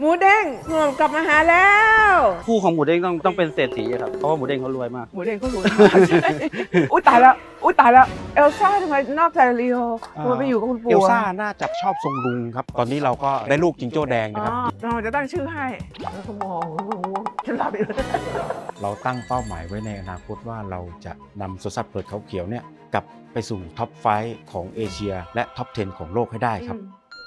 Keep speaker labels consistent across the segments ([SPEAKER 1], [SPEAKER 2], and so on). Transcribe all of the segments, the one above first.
[SPEAKER 1] หมูเด้งหอมกลับมาหาแล้ว
[SPEAKER 2] คู่ของหมูเด้งต้องต้องเป็นเศรษฐีอะครับเพราะว่าหมูเด้งเขารวยมาก
[SPEAKER 1] หมูเด้งก็รู้มากใช่อุ้ยตายแล้วอุ้ยตายแล้วเอลซ่าทำไมนอกใจลีโอทำไมไปอยู่กับคุณปู่
[SPEAKER 3] เอลซ่าน่าจะชอบทรงลุงครับ ตอนนี้เราก็ได้ลูกจิงโจ้แดง
[SPEAKER 1] อ๋
[SPEAKER 3] นะครับ
[SPEAKER 1] อเราจะตั้งชื่อให้แล้วก็มองฉันหลับอยู่แล้ว
[SPEAKER 3] เราตั้งเป้าหมายไว้ในอนาคตว่าเราจะนำสวนสัตว์เปิดเขาเขียวเนี่ยกลับไปสู่ท็อปไฟของเอเชีย และท็อป 10 ของโลกให้ได้ครับ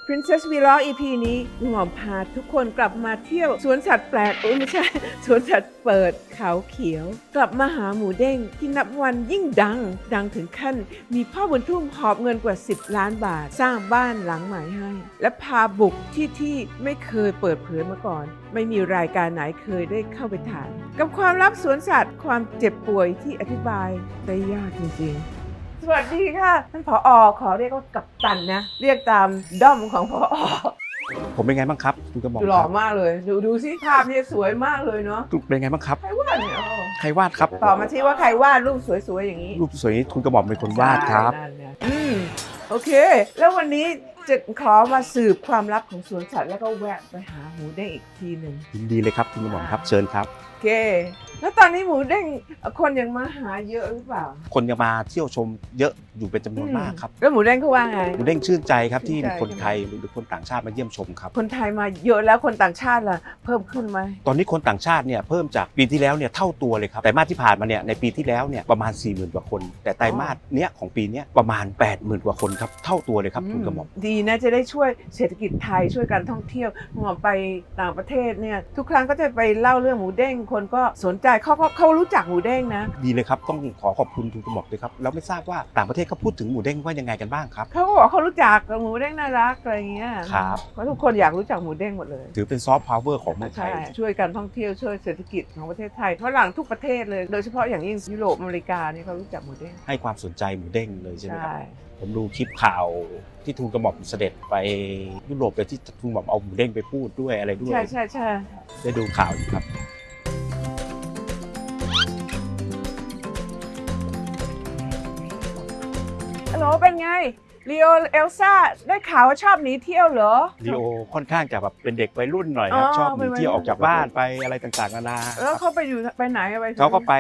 [SPEAKER 1] Princess v l o g EP นี้หมอมพาทุกคนกลับมาเที่ยว สวนสัตว์แปลกโอ้ไม่ใช่ สวนสัตว์เปิดเขาเขียว กลับมาหาหมูเด้งที่นับวันยิ่งดัง ดังถึงขั้น มีพ่อบุญทุ่มหอบเงินกว่า 10 ล้านบาท สร้างบ้านหลังใหม่ให้ และพาบุกที่ที่ไม่เคยเปิดเผยมาก่อน ไม่มีรายการไหนเคยได้เข้าไปถ่ายกับความลับสวนสัตว์ความเจ็บป่วยที่อธิบายได้ยากจริงๆ สวัสดีค่ะ ท่านผออขอเรียกว่ากัปตันนะ เรียกตามด้อมของผออ
[SPEAKER 3] ผมเป็นไงบ้างครับคุณกระหม่อม
[SPEAKER 1] หล่อ
[SPEAKER 3] ครับ
[SPEAKER 1] มากเลย ดูดูสิภาพเนี่ยสวยมากเลยเนาะ
[SPEAKER 3] เป็นไงบ้างครับ
[SPEAKER 1] ใครวาดเนี่ยอ๋อ
[SPEAKER 3] ใครวาดครับ
[SPEAKER 1] ต่อมาที่ว่าใครวาดรูปสวยๆอย่างนี้
[SPEAKER 3] รูปสวยนี้คุณกระหม่อมเป็นคนวาดครับ
[SPEAKER 1] ใช่นั่นไงอืมโอเค แล้ววันนี้จะขอมาสืบความลับของสวนสัตว์แล้วก็แวะไปหาหมูเด้งอีกทีหนึ่ง
[SPEAKER 3] ยินดีเลยครับคุณกระหม่อมครับเชิญครับ
[SPEAKER 1] โอเคแล้วตอนนี้หมูเด้งคนยังมาหาเยอะหรือเปล่า
[SPEAKER 3] คนจะมาเที่ยวชมเยอะอยู่เป็นจำนวนมากครับ
[SPEAKER 1] แล้วหมูเด้งเขาว่าไง
[SPEAKER 3] หมูเด้งชื่นใจครับ
[SPEAKER 1] ชื่
[SPEAKER 3] ที่
[SPEAKER 1] นใจ
[SPEAKER 3] มีคนไทยหรือคนต่างชาติมาเยี่ยมชมครับ
[SPEAKER 1] คนไทยมาเยอะแล้วคนต่างชาติล่ะเพิ่มขึ้นไหม
[SPEAKER 3] ตอนนี้คนต่างชาติเนี่ยเพิ่มจากปีที่แล้วเนี่ยเท่าตัวเลยครับ แต่มาสที่ผ่านมาเนี่ยในปีที่แล้วเนี่ยประมาณ 4 0,000กว่าคน แต่ไตรมาสเนี้ยของปีเนี้ยประมาณ 80,000กว่าคนครับเท่าตัวเลยครับคุณกระหม่อม
[SPEAKER 1] ดีนะจะได้ช่วยเศรษฐกิจไทยช่วยการท่องเที่ยวหมอไปต่างประเทศเนี่ยทุกครั้งก็จะไปเล่าเรื่องหมูเด้งคนก็สนใจเขาก็เขารู้จักหมูเด้งนะ
[SPEAKER 3] ดีเลยครับต้องขอขอบคุณคุณกระหม่อมเลยครับแล้วไม่ทราบว่าต่างประเทศเขาพูดถึงหมูเด้งว่ายังไงกันบ้างครับ
[SPEAKER 1] เขาก็บอกเขารู้จักหมูเด้งน่ารักอะไรเงี้ย
[SPEAKER 3] ครับ
[SPEAKER 1] เพราะทุกคนอยากรู้จักหมูเด้งหมดเลย
[SPEAKER 3] ถือเป็นซอฟต์พาวเวอร์ของเมืองไท
[SPEAKER 1] ใช่
[SPEAKER 3] ย
[SPEAKER 1] ช่วยการท่องเที่ยวช่วยเศรษฐกิจของประเทศไทยฝรั่งทุกประเทศเลย โดยเฉพาะอย่างยิ่งยุโรปอเมริกานี่เขารู้จักหมูเด้ง
[SPEAKER 3] ให้ความสนใจหมูเด้งเลยใช่ไหมครับ
[SPEAKER 1] ใช่
[SPEAKER 3] ผมดูคลิปข่าวที่ทูลกระหม่อมเสด็จไปยุโรปเลยที่ทูลกระหม่อมเอาหมูเด้งไปพูดด้วยอะไรด้วย
[SPEAKER 1] ใช่ใช่ใช่
[SPEAKER 3] ได้ดูข่าวอยู่ครับ
[SPEAKER 1] โหลเป็นไงลีโอเอลซ่าได้ข่าวว่าชอบหนีเที่ยวเหรอ
[SPEAKER 3] ลีโอค่อนข้างจะแบบเป็นเด็กวัยรุ่นหน่อยค
[SPEAKER 1] อ๋
[SPEAKER 3] รับ
[SPEAKER 1] อ
[SPEAKER 3] ชอบห
[SPEAKER 1] เป็
[SPEAKER 3] นี
[SPEAKER 1] นวัยรุ่น
[SPEAKER 3] เที่ยวออกจากบ้านไปอะไรต่างๆนานา
[SPEAKER 1] แล้วเขาไปอยู่ไปไหนอะไป
[SPEAKER 3] เขาก็ไป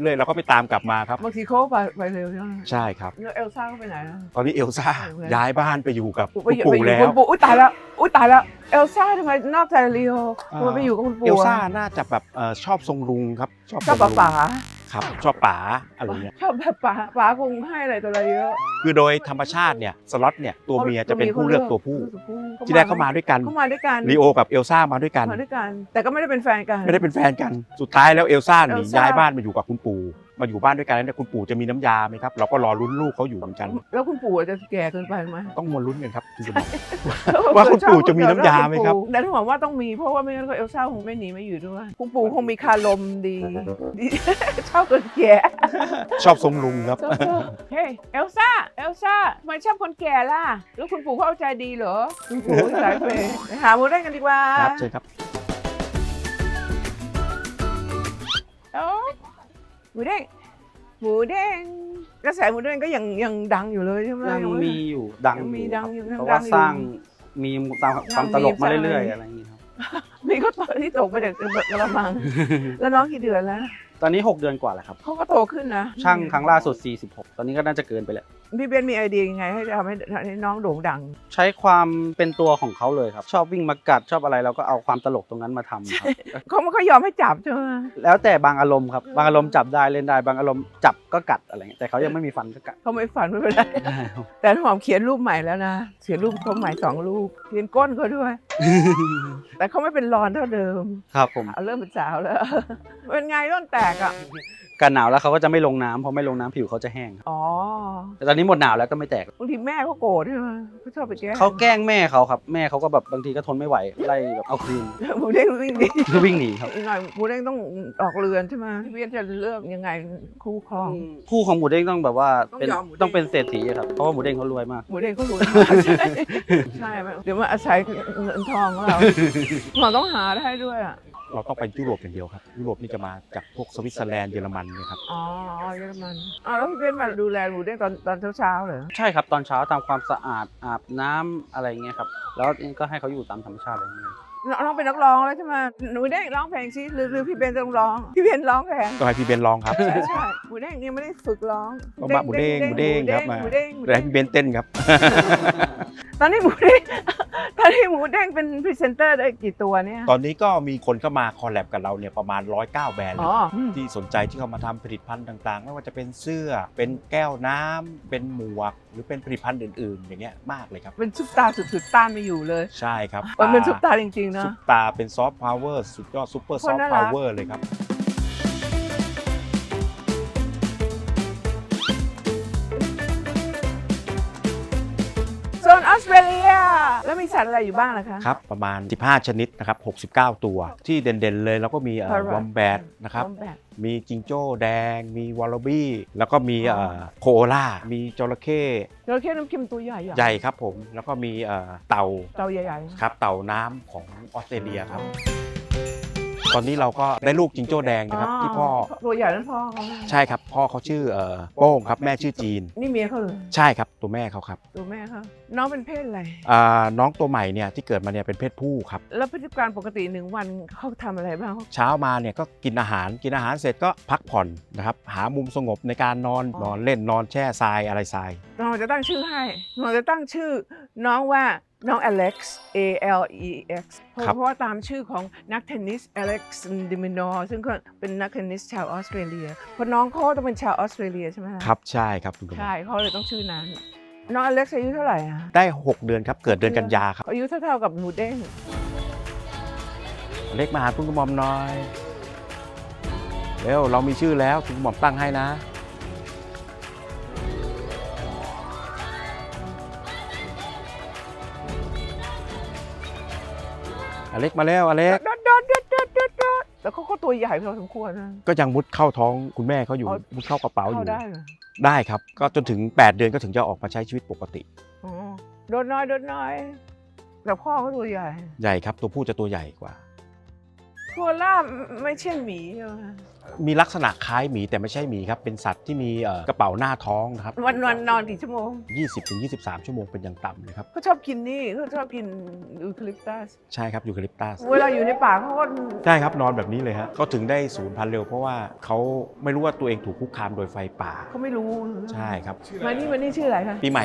[SPEAKER 3] เรื่อยเราก็ไปตามกลับมาครับ
[SPEAKER 1] บางทีเขาก็ไปไปเร็วใช่ไหม
[SPEAKER 3] ใช่ครับ
[SPEAKER 1] แล้วเอลซ่าเขาไปไหนอะ
[SPEAKER 3] ตอนนี้เอลซ่า
[SPEAKER 1] ไปไหน
[SPEAKER 3] ย้ายบ้านไปอยู่กับ
[SPEAKER 1] ไป
[SPEAKER 3] คุณ
[SPEAKER 1] อยู่
[SPEAKER 3] ปู่
[SPEAKER 1] ไปอยู่
[SPEAKER 3] แล้
[SPEAKER 1] คุ
[SPEAKER 3] ว
[SPEAKER 1] ณปู่อุ้ยตายแล้วอุ้ยตายแล้วเอลซ่าทำไมนอกใจลีโอทำไมไปอยู่กับคุณปู่
[SPEAKER 3] เอลซ่า
[SPEAKER 1] อะ
[SPEAKER 3] น่าจะแบบเอ่อชอบทรงลุงครับชอบ
[SPEAKER 1] ชอบ
[SPEAKER 3] ทรงลุง
[SPEAKER 1] ป๋า
[SPEAKER 3] ครับชอบป๋าอะไรเงี้ย
[SPEAKER 1] ชอบแบบป๋าป๋าคงให้อะไรตัวอะไรเยอะ
[SPEAKER 3] คือโดยธรรมชาติเนี่ยสล็อตเนี่ยตัวเมียจะเป็นผู้เลือกตัวผู้ ที่แรกเข้ามาด้วยกัน
[SPEAKER 1] เข้ามาด้วยกัน
[SPEAKER 3] ลีโอกับเอลซ่ามาด้วยกัน
[SPEAKER 1] มาด้วยกัน แต่ก็ไม่ได้เป็นแฟนกัน
[SPEAKER 3] ไม่ได้เป็นแฟนกันสุดท้ายแล้วเอลซ่าหนี
[SPEAKER 1] เอลซ่า
[SPEAKER 3] ย้ายบ้านมาอยู่กับคุณปู่ มาอยู่บ้านด้วยกันแล้วเนี่ยคุณปู่จะมีน้ำยาไหมครับเราก็รอลุ้นลูกเขาอยู่เหมือนกัน
[SPEAKER 1] แล้วคุณปู่จะแก่เกินไปไหม
[SPEAKER 3] ต้องมาลุ้นกันครับคุณจะบอกว่าคุณปู่จะมีน้ำยาไหมครับ
[SPEAKER 1] แต่ถ้าบอกว่าต้องมีเพราะว่าไม่งั้นก็เอลซ่าคงไม่หนีไม่อยู่ด้วย คุณปู่คงมีคารมดีดีชอบคนแก่
[SPEAKER 3] ชอบทรงลุงครับ
[SPEAKER 1] เฮ้ยเอลซ่าเอลซ่าทำไมชอบคนแก่ล่ะ แล้วคุณปู่เขาเอาใจดีเหรอ คุณปู่สายเปย์ไปหาหมูเด้งกันดีกว่า
[SPEAKER 3] ครับเชิญครับ
[SPEAKER 1] หมูเด้งหมูเด้งกระแสหมูเด้งก็ยังยังดังอยู่เลยใช่ไหม
[SPEAKER 2] ยังมีอยู่ดัง
[SPEAKER 1] ยังมี
[SPEAKER 2] อยู่
[SPEAKER 1] ดังอยู่
[SPEAKER 2] เพ
[SPEAKER 1] ยัง
[SPEAKER 2] ราะ
[SPEAKER 1] ดั
[SPEAKER 2] ว่าง
[SPEAKER 1] อยู่
[SPEAKER 2] สร้างมีตามความตลกมา
[SPEAKER 1] สร้างมีม
[SPEAKER 2] เรื่อย
[SPEAKER 1] สร้าง
[SPEAKER 2] ๆอะไรอย่างนี้ครับ
[SPEAKER 1] มีก็ตัวที่ตกมาจากกระมัง แล้วน้องกี่เดือนแล้ว
[SPEAKER 2] ตอนนี้ 6 เดือนกว่าแล้วครับ
[SPEAKER 1] เขาก็โตขึ้นนะ
[SPEAKER 2] ช่างครั้งล่าสุด 46 ตอนนี้ก็น่าจะเกินไปแล้ว
[SPEAKER 1] พี่เบนมีไอเดียยังไง ให้ทำให้ให้น้องโด่งดัง
[SPEAKER 2] ใช้ความเป็นตัวของเขาเลยครับ ชอบวิ่งมากัดชอบอะไรเราก็เอาความตลกตรงนั้นมาทำครับ
[SPEAKER 1] เขาไม่ค่อยยอมให้จับใช่ไหม
[SPEAKER 2] แล้วแต่บางอารมณ์ครับบางอารมณ์จับได้เล่นได้บางอารมณ์จับก็กัดอะไรเงี้ยแต่เขายังไม่มีฟันก็กัด
[SPEAKER 1] เขาไม่ฝันไม่เป็นไร แต่หอมเขียนรูปใหม่แล้วนะเขียนรูปเขาใหม่สองรูปเขียนก้นเขาด้วย แต่เขาไม่เป็นรอนเท่าเดิม
[SPEAKER 2] ครับผม
[SPEAKER 1] เอาเริ่มเป็นสาวแล้ว เป็นไงต้นแตกอะ
[SPEAKER 2] กันหนาวแล้วเขาก็จะไม่ลงน้ำพอไม่ลงน้ำผิวเขาจะแห้งครับ
[SPEAKER 1] อ๋อ
[SPEAKER 2] แต่ตอนนี้หมดหนาวแล้วก็ไม่แตก
[SPEAKER 1] บางทีแม่เขาโกรธใช่ไหมเขาชอบไปแกล้ง
[SPEAKER 2] เขาแกล้งแม่เขาครับ แม่เขาก็แบบบางทีก็ทนไม่ไหวไล่แบบเอาคืน
[SPEAKER 1] หมูเด้งวิ่งดี
[SPEAKER 2] คือวิ่งหนีครับ
[SPEAKER 1] อีกหน่อยหมูเด้งต้องออกเรือนใช่ไหมพี่เบียนจะเลือกยังไงคู่ครอง
[SPEAKER 2] คู่ของหมูเด้งต้องแบบว่า
[SPEAKER 1] ต้อง
[SPEAKER 2] เป็น
[SPEAKER 1] ยอมหมูเด้ง
[SPEAKER 2] ต้องเป็นเศรษฐีอะครับเพราะว่าหมูเด้งเขารวยมาก
[SPEAKER 1] หมูเด้งเขารวยมากใช่ใช่ไหมเดี๋ยวมาอาศัยเงินทองของเราเราต้องหาได้ด้วยอะ
[SPEAKER 3] เราต้องไปยุโรปอย่างเดียวครับยุโรปนี่จะมาจากพวกสวิตเซอร์แลนด์เยอรมันเนี่ยครับ
[SPEAKER 1] อ๋อเยอรมันอ๋อแล้วพี่เบนมาดูแลหมูเด้งตอนตอนเช้าๆเหรอ
[SPEAKER 2] ใช่ครับตอนเช้าทำความสะอาดอาบน้ำอะไรเงี้ยครับแล้วก็ให้เขาอยู่ตามธรรมชาติอะไรเงี้ย
[SPEAKER 1] น้องเป็นนักร้องแล้วใช่ไหมหนูได้ร้องเพลงซิหรือหรือพี่เบนต้องร้อง พี่เบนร้องแทน
[SPEAKER 3] ก็ให้พี่เบนร้องครับ
[SPEAKER 1] ใช่ใช่หมูเด้งยังไม่ได้ฝึกร้อง
[SPEAKER 3] ก็มาหมูเด้งหมูเด้งครับมา
[SPEAKER 1] หมูเด้งหมู
[SPEAKER 3] เดี๋ยว
[SPEAKER 1] เด้
[SPEAKER 3] ให้
[SPEAKER 1] ง
[SPEAKER 3] พี่เบนเต้นครับ
[SPEAKER 1] ตอนนี้หมูเด้ง ตอนนี้หมูเด้งเป็นพรีเซนเตอร์ได้กี่ตัวเนี่ย
[SPEAKER 3] ตอนนี้ก็มีคนเข้ามาคอลแลบกับเราเนี่ยประมาณ 109 แบรนด์
[SPEAKER 1] อ๋ออืม
[SPEAKER 3] ที่สนใจที่เข้ามาทำผลิตภัณฑ์ต่างๆ ไม่ว่าจะเป็นเสื้อ เป็นแก้วน้ำเป็นหมวก หรือเป็นผลิตภัณฑ์อื่นๆ อย่างเงี้ยมากเลยครับ
[SPEAKER 1] เป็นซุปตาสุดๆต้านไม่อยู่เลย
[SPEAKER 3] ใช่ครับ
[SPEAKER 1] มันเป็นซุปตาจริงๆ
[SPEAKER 3] ซุ
[SPEAKER 1] นะ
[SPEAKER 3] ปตาเป็นซอฟต์พาวเวอร์สุดยอดซุปเปอร์
[SPEAKER 1] ค
[SPEAKER 3] ซอนฟ
[SPEAKER 1] น่า
[SPEAKER 3] ต์
[SPEAKER 1] รั
[SPEAKER 3] พากวเวอร์เลยครับ
[SPEAKER 1] มีสัตว์อะไรอยู่บ้างล่ะคะ
[SPEAKER 3] ครับประมาณ 15 ชนิดนะครับ 69 ตัว ที่เด่นๆเลยแล้วก็มี
[SPEAKER 1] Parrot
[SPEAKER 3] วอมแบดนะครับ
[SPEAKER 1] วอมแบท
[SPEAKER 3] มีจิงโจ้แดง มีวอลลบี้ แล้วก็มี
[SPEAKER 1] อ๋อ
[SPEAKER 3] โคโอล่า มีจระเข้
[SPEAKER 1] จระเข้น้ำเค็มตัวใหญ่ๆ
[SPEAKER 3] ใหญ่ครับผม แล้วก็มีเอ่อเต่า
[SPEAKER 1] เต่าใหญ่ๆ
[SPEAKER 3] ครับเต่าน้ำของออสเตรเลียครับ ตอนนี้เราก็ได้ลูกจิงโจ้แดงนะครับที่พ่อ
[SPEAKER 1] ตัวใหญ่นั้นพ่อเขา
[SPEAKER 3] ใช่ครับ พ่อเขาชื่อเอ่อโป้งครับแม่ชื่อจีน
[SPEAKER 1] นี่เมียเขาเลย
[SPEAKER 3] ใช่ครับตัวแม่เขาครับ
[SPEAKER 1] ตัวแม่เขาน้องเป็นเพศอะไร
[SPEAKER 3] อ่าน้องตัวใหม่เนี่ยที่เกิดมาเนี่ยเป็นเพศผู้ครับ
[SPEAKER 1] แล้วพฤติการปกติหนึ่งวันเขาทำอะไรบ้าง
[SPEAKER 3] เช้ามาเนี่ยก็กินอาหารกินอาหารเสร็จก็พักผ่อนนะครับหามุมสงบในการนอน
[SPEAKER 1] อ๋อ
[SPEAKER 3] นอนเล่นนอนแช่ทรายอะไรทราย
[SPEAKER 1] น้องจะตั้งชื่อให้น้องจะตั้งชื่อ น้องว่า น้อง Alex A L E X เพราะ
[SPEAKER 3] ครับ
[SPEAKER 1] เพราะว่าตามชื่อของนักเทนนิส Alex d i m i n o r ซึ่งก็เป็นนักเทนนิสชาวออสเตรเลียเพราะน้องเขาต้องเป็นชาวออสเตรเลียใช่ไหมะ
[SPEAKER 3] ครับใช่ครับคุณกมล
[SPEAKER 1] ใช่เขาเลยต้องชื่อนั้น น้องอเล็กซ์อายุเท่าไหร่อะ
[SPEAKER 3] ได้ 6 เดือนครับ เกิดเดือนกันยาครับ
[SPEAKER 1] อายุเท่าๆกับหนูเด้ง
[SPEAKER 3] เล็กมาหาคุณกระหม่อมหน้อย เร็ว เรามีชื่อแล้ว คุณกระหม่อมตั้งให้นะ อเล็กมาแล้วอเล็ก
[SPEAKER 1] ดดดดดดดดดแล้วเขาก็ตัวใหญ่พอสมควรนะ
[SPEAKER 3] ก็ยังมุดเข้าท้องคุณแม่เขาอยู่
[SPEAKER 1] อ๋อ
[SPEAKER 3] มุดเข้ากระเป๋าอ
[SPEAKER 1] เข้า
[SPEAKER 3] ยู่
[SPEAKER 1] ได้เหรอ
[SPEAKER 3] ได้ครับ ก็จนถึง 8 เดือนก็ถึงจะออกมาใช้ชีวิตปกติ
[SPEAKER 1] อ๋อโดนน้อยโดนน้อย แต่พ่อเขาตัวใหญ่
[SPEAKER 3] ใหญ่ครับ ตัวผู้จะตัวใหญ่กว่า
[SPEAKER 1] โคล่าไม่ใช่หมีใช่ไหม
[SPEAKER 3] มีลักษณะคล้ายหมีแต่ไม่ใช่หมีครับ เป็นสัตว์ที่มีเอ่อกระเป๋าหน้าท้องนะครับ
[SPEAKER 1] วันวันนอนกี่ชั่วโมง
[SPEAKER 3] 20-23 ชั่วโมงเป็นอย่างต่ำเลยครับ
[SPEAKER 1] เขาชอบกินนี่เขาชอบกินยูคาลิปตัส
[SPEAKER 3] ใช่ครับยูคาลิปตัส
[SPEAKER 1] เวลาอยู่ในป่าเขาก็
[SPEAKER 3] ใช่ครับนอนแบบนี้เลยฮะเขาถึงได้สูญพันธุ์เร็วเพราะว่าเขาไม่รู้ว่าตัวเองถูกคุกคามโดยไฟป่า
[SPEAKER 1] เขาไม่รู้
[SPEAKER 3] ใช่ครับ
[SPEAKER 1] มานี่มานี่ชื่ออะไรคะ
[SPEAKER 3] ปีใหม่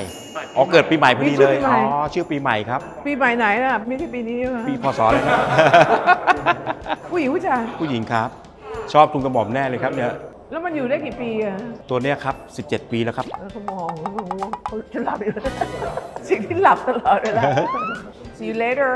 [SPEAKER 3] อ๋อเกิดปีใหม่พอดีเลย
[SPEAKER 1] มีชื่อปีใหม่
[SPEAKER 3] อ๋อชื่อปีใหม่ครับ
[SPEAKER 1] ปีใหม่ไหนน่ะไม่ใช่ปีนี้ใช่ไหม
[SPEAKER 3] ปีพศเลยครับ
[SPEAKER 1] ผู้หญิงผู้ชาย
[SPEAKER 3] ผู้หญิงครับ ชอบทุนกระหม่อมแน่เลยครับเนี่ย
[SPEAKER 1] แล้วมันอยู่ได้กี่ปีอะ
[SPEAKER 3] ตัวเนี้ยครับ 17 ปีแล้วครับ
[SPEAKER 1] เออเขามองเขาง่วงเขาจะหลับอยู่ สิ่งที่หลับตลอดเวลา See you later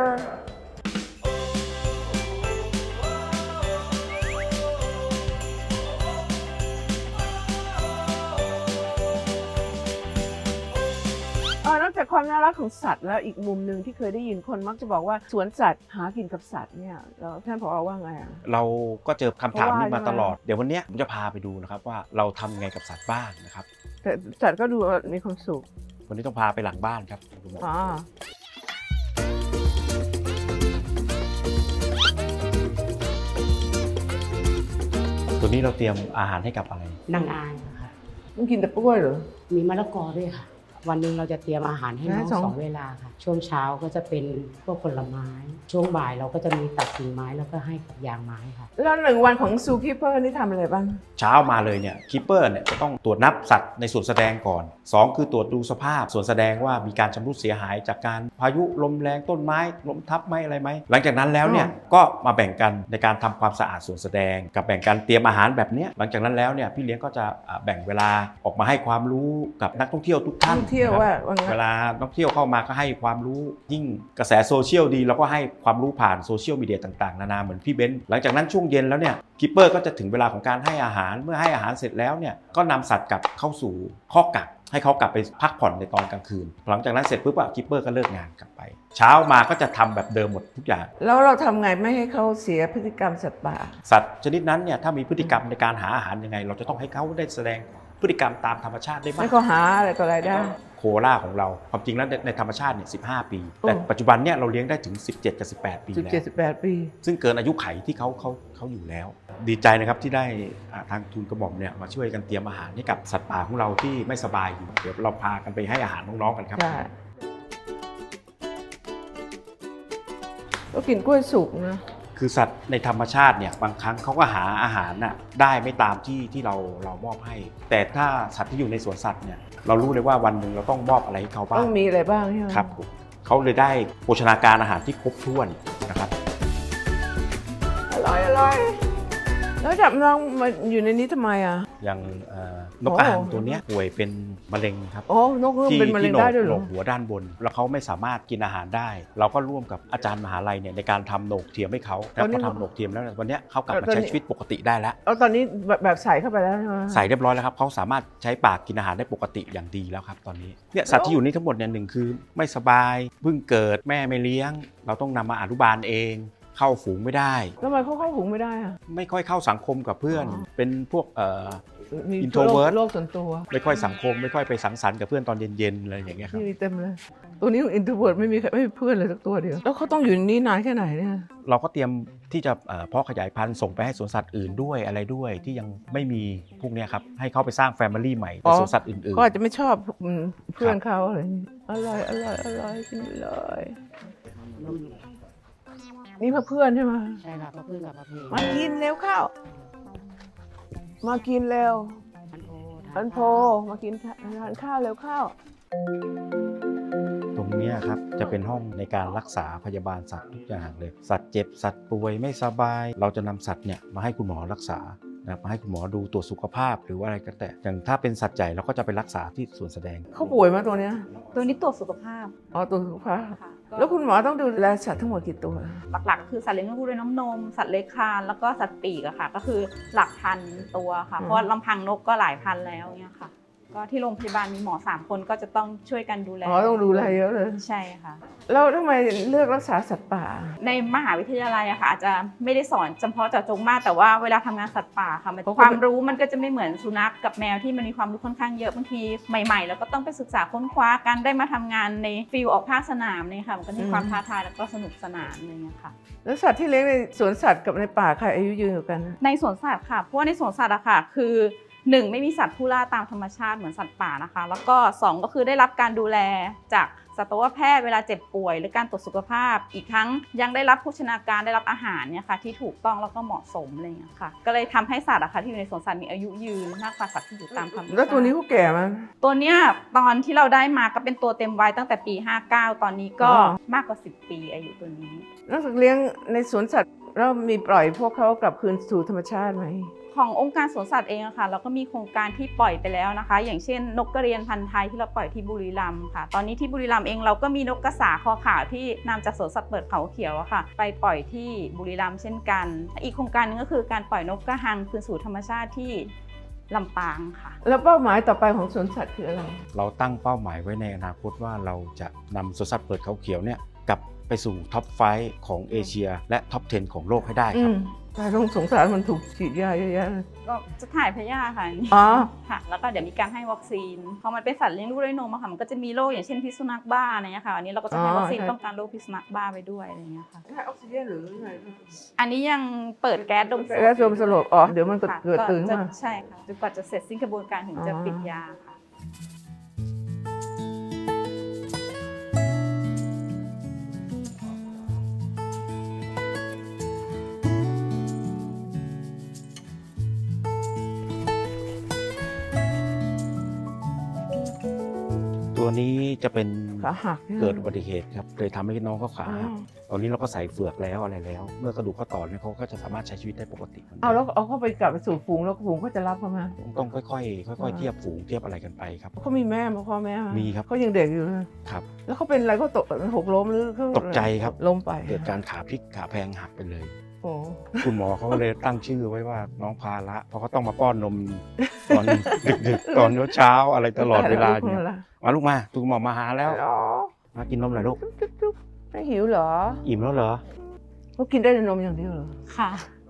[SPEAKER 1] จากความน่ารักของสัตว์แล้วอีกมุมหนึ่งที่เคยได้ยินคนมักจะบอกว่าสวนสัตว์หากินกับสัตว์เนี่ยแล้วท่านผอว่าไงอะ
[SPEAKER 3] เราก็เจอคำถามนี้
[SPEAKER 1] เพราะว่า
[SPEAKER 3] มาตลอด เดี๋ยววันเนี้ยผมจะพาไปดูนะครับว่าเราทำไงกับสัตว์บ้างนะครับ
[SPEAKER 1] แต่สัตว์ก็ดูว่ามีความสุข
[SPEAKER 3] วันนี้ต้องพาไปหลังบ้านครับคุณหมอ
[SPEAKER 1] อ๋อ
[SPEAKER 3] ตัวนี้เราเตรียมอาหารให้กับอะไร
[SPEAKER 4] นางอายค่ะ
[SPEAKER 1] มันกินแต่กล้วยเหรอ
[SPEAKER 4] มีมะละกอด้วยค่ะ วันหนึ่งเราจะเตรียมอาหารให้น้อง
[SPEAKER 1] สอง
[SPEAKER 4] สองเวลาค่ะ ช่วงเช้าก็จะเป็นพวกผลไม้ ช่วงบ่ายเราก็จะมีตัดกิ่งไม้แล้วก็ให้กับยางไม้ค่ะ
[SPEAKER 1] แล้วหนึ่งวันของซูคีเปอร์นี่ทำอะไรบ้าง
[SPEAKER 3] เช้ามาเลยเนี่ยคีเปอร์เนี่ยจะต้องตรวจนับสัตว์ในส่วนแสดงก่อน 2 คือตรวจดูสภาพส่วนแสดงว่ามีการชำรุดเสียหายจากการพายุลมแรงต้นไม้ล้มทับไหมอะไรไหมหลังจากนั้นแล้วเนี่ย
[SPEAKER 1] อ๋อ
[SPEAKER 3] ก็มาแบ่งกันในการทำความสะอาดส่วนแสดง กับแบ่งการเตรียมอาหารแบบเนี้ยหลังจากนั้นแล้วเนี่ยพี่เลี้ยงก็จะอ่าแบ่งเวลาออกมาให้ความรู้กับนักท่องเที่ยวทุกท่าน
[SPEAKER 1] ท่องเที่ยว
[SPEAKER 3] นะครับ
[SPEAKER 1] ว่าว่างั้น
[SPEAKER 3] เวลานักท่องเที่ยวเข้ามาก็ให้ความรู้ยิ่งกระแสโซเชียลดีเราก็ให้ความรู้ผ่านโซเชียลมีเดียต่างๆ นานาเหมือนพี่เบนซ์หลังจากนั้นช่วงเย็นแล้วเนี่ยกิปเปอร์ก็จะถึงเวลาของการให้อาหารเมื่อให้อาหารเสร็จแล้วเนี่ยก็นำสัตว์กลับเข้าสู่ข้อกักให้เขากลับไปพักผ่อนในตอนกลางคืน หลังจากนั้นเสร็จปุ๊บอะกิปเปอร์ก็เลิกงานกลับไป เช้ามาก็จะทำแบบเดิมหมดทุกอย่าง
[SPEAKER 1] แล้วเราทำไงไม่ให้เขาเสียพฤติกรรมสัตว์ป่า
[SPEAKER 3] สัตว์ชนิดนั้นเนี่ยถ้ามีพฤติกรรมในการหาอาหารยังไง เราจะต้องให้เขาได้แสดง พฤติกรรมตามธรรมชาติได้มา
[SPEAKER 1] ไม่
[SPEAKER 3] ก
[SPEAKER 1] เขาหาอะไรต่ออะไรได้
[SPEAKER 3] โคล่าของเราความจริงแล้วในในธรรมชาติเนี่ย15 ปี
[SPEAKER 1] โอ้
[SPEAKER 3] แต่ปัจจุบันเนี่ยเราเลี้ยงได้ถึง 17กับ18 ปี
[SPEAKER 1] สิบ
[SPEAKER 3] แล้
[SPEAKER 1] เจ็ด
[SPEAKER 3] ว
[SPEAKER 1] สิบแปดปี
[SPEAKER 3] ซึ่งเกินอายุไขที่เขาเขาเขาอยู่แล้ว ดีใจนะครับที่ได้อ่าทางทุนกระหม่อมเนี่ยมาช่วยกันเตรียมอาหารให้กับสัตว์ป่าของเราที่ไม่สบายอยู่เดี๋ยวเราพากันไปให้อาหารน้องๆกันครับ
[SPEAKER 1] ใช่ก็กินกล้วยสุกนะ
[SPEAKER 3] คือสัตว์ในธรรมชาติเนี่ยบางครั้งเขาก็หาอาหารน่ะได้ไม่ตามที่ที่เราเรามอบให้ แต่ถ้าสัตว์ที่อยู่ในสวนสัตว์เนี่ยเรารู้เลยว่าวันหนึ่งเราต้องมอบอะไรให้เขาบ้า
[SPEAKER 1] ต้องงมีอะไรบ้างใช่ไหม
[SPEAKER 3] ครับผมเขาเลยได้โภชนาการอาหารที่ครบถ้วนนะครับ
[SPEAKER 1] อร่อยอร่อย แล้วจับน้องมาอยู่ในนี้ทำไมอะ
[SPEAKER 3] อย่างเอ่อนกกระหังตัวเนี้ยป่วยเป็นมะเร็งครับ
[SPEAKER 1] โอ้นกเอื้อม
[SPEAKER 3] ที่
[SPEAKER 1] เป็นมะเร็ง
[SPEAKER 3] ที่โหน
[SPEAKER 1] ได้
[SPEAKER 3] ก
[SPEAKER 1] ด้วยเห
[SPEAKER 3] โห
[SPEAKER 1] ร
[SPEAKER 3] น
[SPEAKER 1] อก
[SPEAKER 3] หัวด้านบน แล้วเขาไม่สามารถกินอาหารได้ เราก็ร่วมกับอาจารย์มหาลัยเนี่ยในการทำโหนกเทียมให้เขาแล้วพอทำโหนกเทียมแล้วเนี่ยวันเนี้ยเขากลับมาใช้ชีวิตปกติได้แล้ว
[SPEAKER 1] เอาตอนนี้แบบแบบใส่เข้าไปแล้วใช่ไหม
[SPEAKER 3] ใส่เรียบร้อยแล้วครับเขาสามารถใช้ปากกินอาหารได้ปกติอย่างดีแล้วครับตอนนี้เนี่ยสัตว์ที่อยู่นี่ทั้งหมดเนี่ยหนึ่งคือไม่สบายเพิ่งเกิดแม่ไม่เลี้ยง เราต้องนำมาอนุบาลเอง เข้าฝูงไม่ได้
[SPEAKER 1] ทำไมเขาเข้าหุงไม่ได้อะ
[SPEAKER 3] ไม่ค่อยเข้าสังคมกับเพื่อน
[SPEAKER 1] อ๋อ
[SPEAKER 3] เป็นพวกเอ่อ
[SPEAKER 1] มี
[SPEAKER 3] Introvert
[SPEAKER 1] โรคส่วนตัว
[SPEAKER 3] ไม่ค่อยสังคมไม่ค่อยไปสังสรรค์กับเพื่อนตอนเย็นๆอะไรอย่างเงี้ยครับ
[SPEAKER 1] นี่มีเต็มเลย ตัวนี้อินโทรเวิร์ดไม่มีใครไม่มีเพื่อนเลยสักตัวเดียว แล้วเขาต้องอยู่ในนี้นานแค่ไหนเนี่ย
[SPEAKER 3] เราก็เตรียมที่จะเอ่อเพาะขยายพันธุ์ส่งไปให้สวนสัตว์อื่นด้วยอะไรด้วยที่ยังไม่มีพวกเนี้ยครับให้เขาไปสร้างแฟมิลี่ใหม่ในสวนสัตว์อื่น
[SPEAKER 1] ก็อาจจะไม่ชอบอืมเพื่อนเขาอะไรอย่างงี้อร่อยอร่อยอร่อยกินไปเลย นี่เพื่อนใช่ไหม
[SPEAKER 4] ใช่ค่ะพระพึ่งกับพระเพ
[SPEAKER 1] มากินเร็วเข้ามากินเร็วอันโพมากินทานข้าวเร็วเข้า
[SPEAKER 3] ๆตรงเนี้ยครับจะเป็นห้องในการรักษาพยาบาลสัตว์ทุกอย่างเลย สัตว์เจ็บสัตว์ป่วยไม่สบาย เราจะนำสัตว์เนี่ยมาให้คุณหมอรักษานะครับมาให้คุณหมอดูตรวจสุขภาพหรือว่าอะไรก็แต่อย่างถ้าเป็นสัตว์ใหญ่เราก็จะไปรักษาที่สวนแสดง
[SPEAKER 1] เขาป่วยมาตัวเนี้ย
[SPEAKER 5] ตัวนี้ตรวจสุขภาพ
[SPEAKER 1] อ๋อตัวสุขภาพ
[SPEAKER 5] ค่ะ
[SPEAKER 1] แล้วคุณหมอต้องดูแลสัตว์ทั้งหมดกี่ตัว
[SPEAKER 5] หลักๆ คือสัตว์เลี้ยงลูกด้วยน้ำนม สัตว์เลื้อยคลานแล้วก็สัตว์ปีกอะค่ะ ก็คือหลักพันตัวค่ะ
[SPEAKER 1] อืม
[SPEAKER 5] เพราะว่าลำพังนกก็หลายพันแล้วเนี่ยค่ะ ก็ที่โรงพยาบาลมีหมอสามคนก็จะต้องช่วยกันดูแล
[SPEAKER 1] อ๋อต้องดูแลเยอะเลย
[SPEAKER 5] ใช่ค่ะ
[SPEAKER 1] แล้วทำไมเลือกรักษาสัตว์ป่า
[SPEAKER 5] ในมหาวิทยาลัยอะค่ะอาจจะไม่ได้สอนเฉพาะเจาะจงมากแต่ว่าเวลาทำงานสัตว์ป่าค่ะมัน
[SPEAKER 1] เขาก็
[SPEAKER 5] ความรู้มันก็จะไม่เหมือนสุนัขกับแมวที่มันมีความรู้ค่อนข้างเยอะบางทีใหม่ ๆ แล้วก็ต้องไปศึกษาค้นคว้ากันได้มาทำงานในฟิลออกภาคสนามเนี่ยค่ะมันก็มีความท้าทายแล้วก็สนุกสนานอะไรอย่างเงี้ยค่ะ
[SPEAKER 1] แล้วสัตว์ที่เลี้ยงในสวนสัตว์กับในป่าใครอายุยืนกว่ากัน
[SPEAKER 5] ในสวนสัตว์ค่ะ เพราะว่าในสวนสัตว์อะค่ะ คือ หนึ่งไม่มีสัตว์ผู้ล่าตามธรรมชาติเหมือนสัตว์ป่านะคะ แล้วก็สองก็คือได้รับการดูแลจากสัตวแพทย์เวลาเจ็บป่วย หรือการตรวจสุขภาพ อีกทั้งยังได้รับโภชนาการได้รับอาหารเนี่ยค่ะที่ถูกต้องแล้วก็เหมาะสมอะไรอย่างเงี้ยค่ะ ก็เลยทำให้สัตว์อะค่ะที่อยู่ในสวนสัตว์มีอายุยืนมากกว่าสัตว์ที่อยู่ตามธรรมชาติ
[SPEAKER 1] แล้วตัวนี้เขาแก่มั้ย
[SPEAKER 5] ตัวเนี้ยตอนที่เราได้มาก็เป็นตัวเต็มวัยตั้งแต่ปี 59 ตอนนี้ก็
[SPEAKER 1] อ๋อ
[SPEAKER 5] มากกว่า 10 ปีอายุตัวนี้
[SPEAKER 1] นอกจากเลี้ยงในสวนสัตว์เรามีปล่อยพวกเขากลับคืนสู่ธรรมชาติไหม
[SPEAKER 5] ขององค์การสวนสัตว์เองอะค่ะเราก็มีโครงการที่ปล่อยไปแล้วนะคะ อย่างเช่น นกกระเรียนพันธุ์ไทยที่เราปล่อยที่บุรีรัมย์ค่ะ ตอนนี้ที่บุรีรัมย์เองเราก็มีนกกระสาคอขาวที่นำจากสวนสัตว์เปิดเขาเขียวอะค่ะ ไปปล่อยที่บุรีรัมย์เช่นกัน อีกโครงการหนึงก็คือการปล่อยนกกระหังคืนสู่ธรรมชาติที่ลำปางค่ะ
[SPEAKER 1] แล้วเป้าหมายต่อไปของสวนสัตว์คืออะไร
[SPEAKER 3] เราตั้งเป้าหมายไว้ในอนาคตว่าเราจะนำสวนสัตว์เปิดเขาเขียวเนี่ยกลับไปสู่ท็อปไฟของเอเชีย และท็อป 10 ของโลกให้ได้
[SPEAKER 1] อื
[SPEAKER 3] ครับ
[SPEAKER 1] มแต่ต้องสงสารมันถูกฉีดยาเยอะแยะเลย
[SPEAKER 5] ก็จะถ่ายพยาธิค่ะอันนี้
[SPEAKER 1] อ๋อ
[SPEAKER 5] ค่ะ แล้วก็เดี๋ยวมีการให้วัคซีน พอมันเป็นสัตว์เลี้ยงลูกด้วยนมอะค่ะ มันก็จะมีโรคอย่างเช่นพิษสุนัขบ้าอะไรเงี้ยค่ะ อันนี้เราก็จะให้
[SPEAKER 1] อ๋อ
[SPEAKER 5] วัคซีน
[SPEAKER 1] ใช่
[SPEAKER 5] ป้องกันโรคพิษสุนัขบ้าไปด้วยอะไรเงี้ยค่ะ
[SPEAKER 1] ให้ออกซิเจนหรือไง
[SPEAKER 5] อันนี้ยังเปิดแก๊สดม
[SPEAKER 1] แล้วรวมสลบอ๋อเดี๋ยวมันเกิด
[SPEAKER 5] ค่ะ
[SPEAKER 1] เกิดตื่น
[SPEAKER 5] จะ
[SPEAKER 1] มา
[SPEAKER 5] ใช่ค่ะจนกว่าจะเสร็จสิ้นกระบวนการถึงจะ
[SPEAKER 1] อ๋อ
[SPEAKER 5] ปิดยาค่ะ
[SPEAKER 3] ตัวนี้จะเป็น
[SPEAKER 1] ขาหักนี่ย
[SPEAKER 3] เกิดอุบัติเหตุครับเลยทำให้น้องเขาขา
[SPEAKER 1] อ๋อ
[SPEAKER 3] หักตอนนี้เราก็ใส่เฟือกแล้วอะไรแล้ว เมื่อกระดูกเขาต่อเนี่ยเขาก็จะสามารถใช้ชีวิตได้ปกติหมืนดิม
[SPEAKER 1] เอาแล้วเอาเข้าไปกลับไปสู่ฝูงแล้วฝูงก็จะรับเขามา
[SPEAKER 3] ต้องค่อยๆค่อยๆเทียบฝูงเทียบอะไรกันไปครับ
[SPEAKER 1] เขามีแม่มาพ่อแม่า
[SPEAKER 3] มีครับ
[SPEAKER 1] เขายังเด็กอยู่นะครับแล้วเขาเป็นอะไรเขาตกหกล้มหรือเขา
[SPEAKER 3] ตกใจครับ
[SPEAKER 1] ล้มไป
[SPEAKER 3] เกิดการขาพลิกขาแพงหักไปเลย
[SPEAKER 1] โอ้
[SPEAKER 3] คุณหมอเขาก็เลยตั้งชื่อไว้ว่าน้องพาละเพราะเขาต้องมาป้อนนมตอนดึกๆตอนเช้าๆอะไรตลอดเวลาเนี่ย
[SPEAKER 1] ละ
[SPEAKER 3] มาลูกมาคุณหมอมาหาแล้ว
[SPEAKER 1] อ๋อ
[SPEAKER 3] มากินนมหน่อยลูก
[SPEAKER 1] จุ๊บจุ๊บไม่หิวเหรอ
[SPEAKER 3] อิ่มแล้วเหรอ
[SPEAKER 1] เขากินได้แต่นมอย่างเดียวเหรอ
[SPEAKER 5] ค่ะ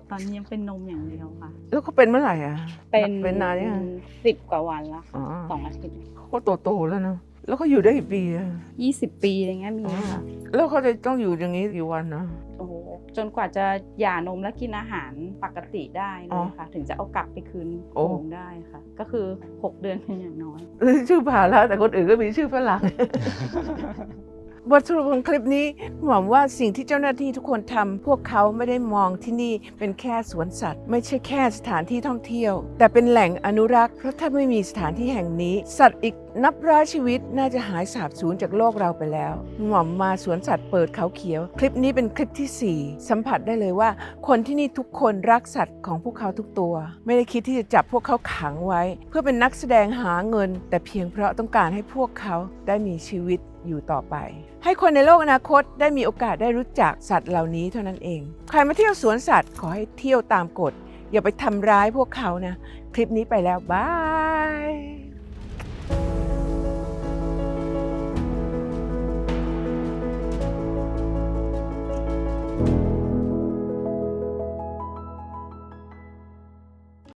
[SPEAKER 5] ตอนนี้ยังเป็นนมอย่างเดียวค่ะ
[SPEAKER 1] แล้วเขาเป็นเมื่อไหร่อะ
[SPEAKER 5] เป็น
[SPEAKER 1] เป็นนานยัง
[SPEAKER 5] สิบกว่าวันแล้ว
[SPEAKER 1] อ๋อ
[SPEAKER 5] สองอาทิตย์
[SPEAKER 1] เขาก็โตๆแล้วเนอะ แล้วเขาอยู่ได้กี่ปีอะ
[SPEAKER 5] ยี่สิบปีอะไรเงี้ยมีค่ะ
[SPEAKER 1] แล้วเขาจะต้องอยู่อย่างนี้กี่วันนะ
[SPEAKER 5] โอ้โหจนกว่าจะหย่านมและกินอาหารปกติได้เล
[SPEAKER 1] อ๋
[SPEAKER 5] ย
[SPEAKER 1] อ
[SPEAKER 5] ค่ะ ถึงจะเอากลับไปคืน
[SPEAKER 1] โอ้
[SPEAKER 5] ฝูงได้ค่ะ ก็คือ 6 เดือนเป็นอย่างน้อย
[SPEAKER 1] ชื่อผ่าแล้วแต่คนอื่นก็มีชื่อฝรั่ง บทสรุปของคลิปนี้หวังว่าสิ่งที่เจ้าหน้าที่ทุกคนทำพวกเขาไม่ได้มองที่นี่เป็นแค่สวนสัตว์ ไม่ใช่แค่สถานที่ท่องเที่ยว แต่เป็นแหล่งอนุรักษ์เพราะถ้าไม่มีสถานที่แห่งนี้ สัตว์อีกนับร้อยชีวิตน่าจะหายสาบสูญจากโลกเราไปแล้ว หม่อมมาสวนสัตว์เปิดเขาเขียว คลิปนี้เป็นคลิปที่ 4 สัมผัสได้เลยว่า คนที่นี่ทุกคนรักสัตว์ของพวกเขาทุกตัว ไม่ได้คิดที่จะจับพวกเขาขังไว้ เพื่อเป็นนักแสดงหาเงิน แต่เพียงเพราะต้องการให้พวกเขาได้มีชีวิตอยู่ต่อไป ให้คนในโลกอนาคตได้มีโอกาสได้รู้จักสัตว์เหล่านี้เท่านั้นเอง ใครมาเที่ยวสวนสัตว์ขอให้เที่ยวตามกฎอย่าไปทำร้ายพวกเขานะ คลิปนี้ไปแล้วบาย